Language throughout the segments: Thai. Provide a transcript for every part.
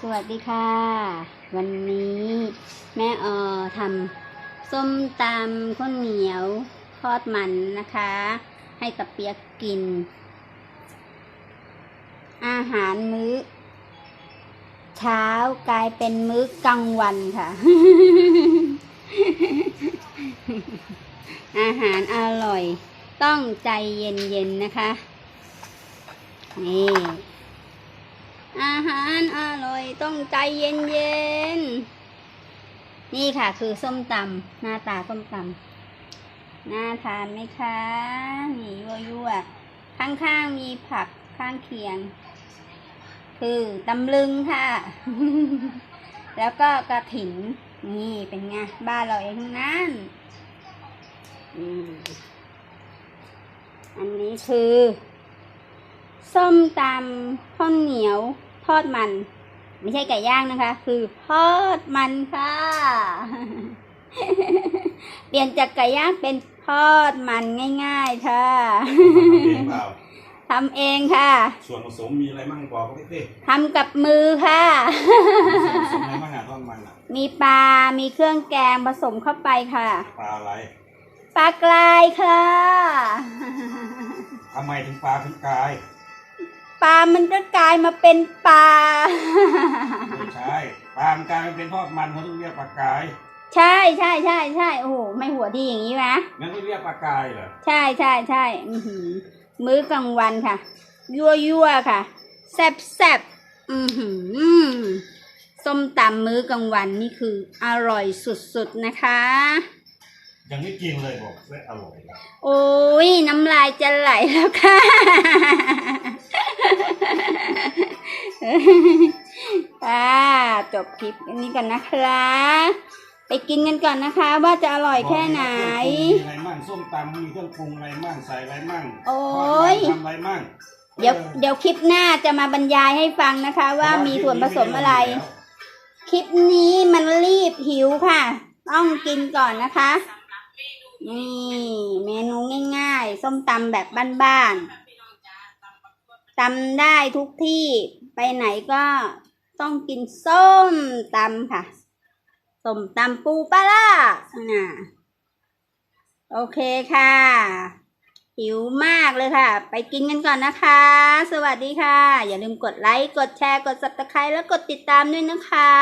สวัสดีค่ะ วันนี้แม่ออทำส้มตำข้าวเหนียวทอดมันนะคะ ให้ตะเปียกกิน อาหารมื้อ เช้ากลายเป็นมื้อกลางวันค่ะ อาหารอร่อย ต้องใจเย็นๆนะคะนี่ อาหารอร่อยต้องใจเย็นๆนี่ค่ะ คือส้มตำหน้าตาส้มตำน่าทานไหมคะนี่ยั่วยั่วๆข้างๆมีผักข้างเคียง คือตำลึงค่ะ แล้วก็กระถินนี่เป็นไงบ้านเราเองทั้งนั้นอันนี้คือ ส้มตำข้าวเหนียว ทอดมัน ไม่ใช่ไก่ย่างนะคะ คือทอดมันค่ะ เปลี่ยนจากไก่ย่างเป็นทอดมันง่ายๆค่ะทำเองเปล่าทำเองค่ะ ส่วนผสมมีอะไรบ้างบอกเขาไปสิทำกับมือค่ะส่วนผสมอะไรบ้างอะต้นมันอะมีปลา มีเครื่องแกงผสมเข้าไปค่ะ ปลาอะไรปลากรายค่ะทำไมถึงปลาถึงกาย ปลามันก็กลายมาเป็นปลา ไม่ใช่ปลามันกลายเป็นทอดมันเขาต้องเรียกปลากายใช่ใช่ใช่ใช่โอ้โหไม่หัวดีอย่างนี้นะงั้นก็เรียกปลากายเหรอใช่ใช่ใช่อือหือมื้อกลางวันค่ะ ยั่วยั่วๆค่ะ แซ่บแซ่บอือหือส้มตำมื้อกลางวันนี่คืออร่อยสุดๆนะคะ ยังไม่กินเลยบอกว่าอร่อยแล้วโอ้ยน้ำลายจะไหลแล้วค่ะค่ะ จบคลิปอันนี้กันนะคะไปกินกันก่อนนะคะ ว่าจะอร่อยแค่ไหน มีอะไรมั่งส้มตำมีเครื่องปรุงอะไรมั่งใส่อะไรมั่งโอ้ย ทอดมันทำอะไรมั่งเดี๋ยวเดี๋ยวคลิปหน้าจะมาบรรยายให้ฟังนะคะ ว่ามีส่วนผสมอะไร คลิปนี้มันรีบหิวค่ะ ต้องกินก่อนนะคะ นี่ เมนูง่ายๆ ส้มตำแบบบ้านๆตำได้ทุกที่ไปไหนก็ ต้องกินส้มตำค่ะ ส้มตำปูปลาร้าน่ะโอเคค่ะ หิวมากเลยค่ะ ไปกินกันก่อนนะคะ สวัสดีค่ะ อย่าลืมกดไลค์ กดแชร์ กด subscribe แล้วกดติดตามด้วยนะคะ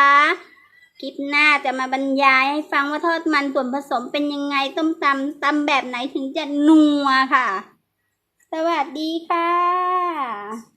คลิปหน้าจะมาบรรยายให้ฟังว่าทอดมันส่วนผสมเป็นยังไง ต้มตำตำแบบไหนถึงจะนัวค่ะ สวัสดีค่ะ